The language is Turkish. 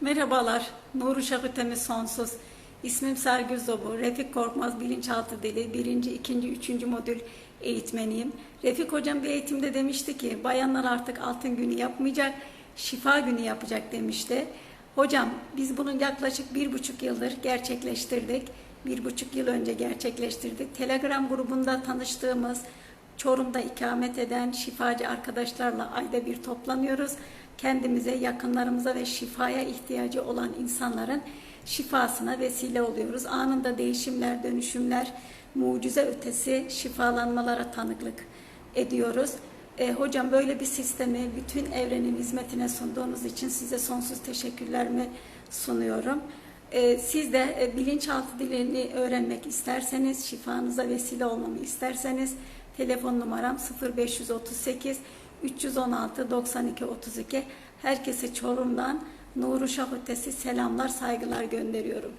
Merhabalar, Nuru Şakütemiz Sonsuz. İsmim Sergül Zobu, Refik Korkmaz Bilinçaltı Dili 1. 2. 3. modül eğitmeniyim. Refik Hocam bir eğitimde demişti ki, bayanlar artık altın günü yapmayacak, şifa günü yapacak demişti. Hocam biz bunu yaklaşık bir buçuk yıldır gerçekleştirdik. Bir buçuk yıl önce gerçekleştirdik. Telegram grubunda tanıştığımız, Çorum'da ikamet eden şifacı arkadaşlarla ayda bir toplanıyoruz. Kendimize, yakınlarımıza ve şifaya ihtiyacı olan insanların şifasına vesile oluyoruz. Anında değişimler, dönüşümler, mucize ötesi şifalanmalara tanıklık ediyoruz. E, hocam böyle bir sistemi bütün evrenin hizmetine sunduğunuz için size sonsuz teşekkürlerimi sunuyorum. E, siz de e, bilinçaltı dilini öğrenmek isterseniz, şifanıza vesile olmamı isterseniz telefon numaram 0538 316 92 32. Herkese Çorum'dan Nuru Şah selamlar, saygılar gönderiyorum.